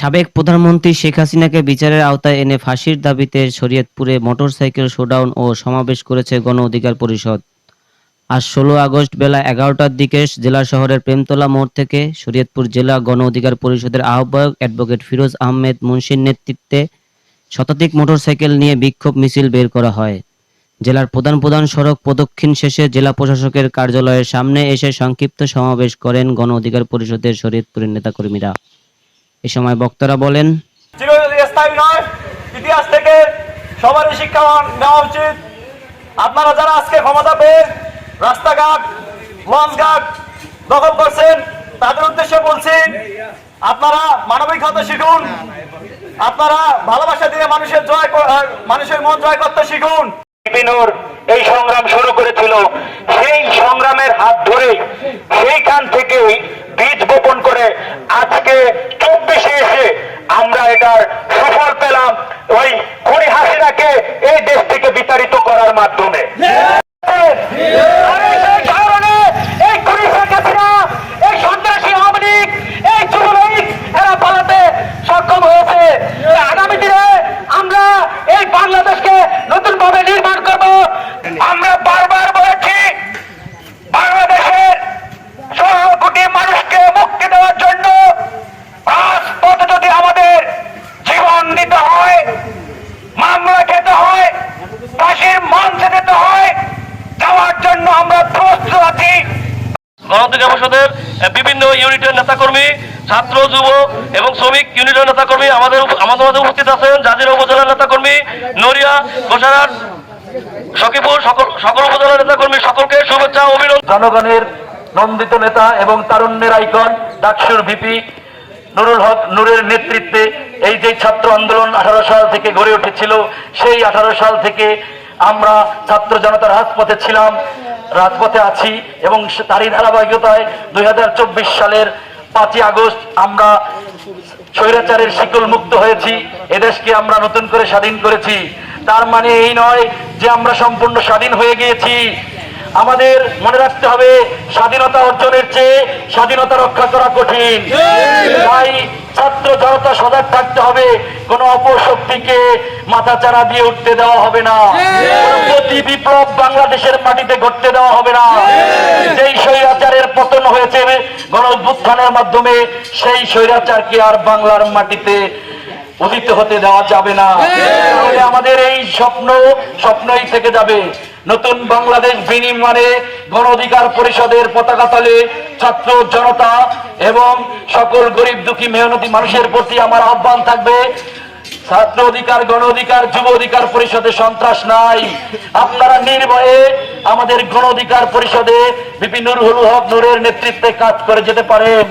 সাবেক প্রধানমন্ত্রী শেখ হাসিনাকে বিচারের আওতায় এনে ফাঁসির দাবিতে শরীয়তপুরে মোটরসাইকেল শোডাউন ও সমাবেশ করেছে গণ অধিকার পরিষদ। আজ ষোলো আগস্ট বেলা এগারোটার দিকে জেলা শহরের প্রেমতলা মোড় থেকে শরীয়তপুর জেলা গণ অধিকার পরিষদের আহ্বায়ক অ্যাডভোকেট ফিরোজ আহমেদ মুন্সির নেতৃত্বে শতাধিক মোটরসাইকেল নিয়ে বিক্ষোভ মিছিল বের করা হয়। জেলার প্রধান প্রধান সড়ক প্রদক্ষিণ শেষে জেলা প্রশাসকের কার্যালয়ের সামনে এসে সংক্ষিপ্ত সমাবেশ করেন গণ অধিকার পরিষদের শরীয়তপুরের নেতাকর্মীরা। এ সময় বক্তারা বলেন চিরস্থায়ী নয় ইতিহাস থেকে সবারই শিক্ষা নেওয়া উচিত। আপনারা যারা আজকে ক্ষমতা পেয়ে রাস্তাঘাট লঞ্চঘাট দখল করছেন তাদের উদ্দেশ্যে বলছি আপনারা মানবিকতা শিখুন। আপনারা ভালোবাসা দিয়ে মানুষের জয় মানুষের মন জয় করতে শিখুন। বিপিনুর এই সংগ্রাম শুরু করেছিল। সেই সংগ্রামের হাত ধরে সেইখান থেকেই বীজ বপন করে আজকে আমরা এটার সুফল পেলাম ওই খনি হাসিনাকে এই দেশ থেকে বিতাড়িত করার মাধ্যমে। হাসিনা, এই সন্ত্রাসী আওয়ামী লীগ, এই যুবলীগ এরা পালাতে সক্ষম হয়েছে আগামী দিনে আমরা এই বাংলাদেশকে নতুন ভাবে নির্মাণ করব আমরা বারবার বলেছি বাংলাদেশের ষোলো কোটি মানুষকে মুক্তি দেওয়ার জন্য রাজপথে যদি আমাদের জীবন দিতে হয় মামলা খেতে হয় ফাঁসির মঞ্চে যেতে হয় যাওয়ার জন্য বিভিন্ন ইউনিটের নেতাকর্মী, ছাত্র, যুব এবং শ্রমিক ইউনিটের নেতাকর্মী আমাদের আমাদের মাঝে উপস্থিত আছেন জাজিরা উপজেলার নেতাকর্মী নড়িয়া গোসারাট সকল সকল উপজেলার নেতাকর্মী সকলকে শুভেচ্ছা, অভিনন্দন। জনগণের নন্দিত নেতা এবং তারুণ্যের আইকন, ডাকসুর ভিপি নুরুল হক নুরের নেতৃত্বে এই যে ছাত্র আন্দোলন আঠারো সাল থেকে গড়ে উঠেছিল, সেই আঠারো সাল থেকে আমরা ছাত্র জনতার রাজপথে ছিলাম। রাজপথে আছি এবং তারই ধারাবাহিকতায় দুই হাজার চব্বিশ সালের পাঁচই আগস্ট আমরা স্বৈরাচারের শিকল মুক্ত হয়েছি এদেশকে আমরা নতুন করে স্বাধীন করেছি। তার মানে এই নয় যে আমরা সম্পূর্ণ স্বাধীন হয়ে গিয়েছি। আমাদের মনে রাখতে হবে স্বাধীনতা অর্জনের চেয়ে স্বাধীনতা রক্ষা করা কঠিন। তাই ছাত্র জনতা সজাগ থাকতে হবে কোনো অপশক্তিকে মাথা চারা দিয়ে উঠতে দেওয়া হবে না। প্রতি বিপ্লব বাংলাদেশের মাটিতে ঘটতে দেওয়া হবে না। যেই স্বৈরাচারের পতন হয়েছে গণ অভ্যুত্থানের মাধ্যমে সেই স্বৈরাচারকে আর বাংলার মাটিতে উদিত হতে দেওয়া যাবে না? তাহলে আমাদের এই স্বপ্ন স্বপ্নই থেকে যাবে। নতুন বাংলাদেশ বিনির্মাণে গণ অধিকার পরিষদের পতাকা তলে ছাত্র জনতা এবং সকল গরিব দুঃখী মেহনতি মানুষের প্রতি আমার আহ্বান থাকবে। ছাত্র অধিকার, গণ অধিকার, যুব অধিকার পরিষদে সন্ত্রাস নাই। আপনারা নির্ভয়ে আমাদের গণ অধিকার পরিষদে বিপিন নুরুল হক নূরের নেতৃত্বে কাজ করে যেতে পারেন।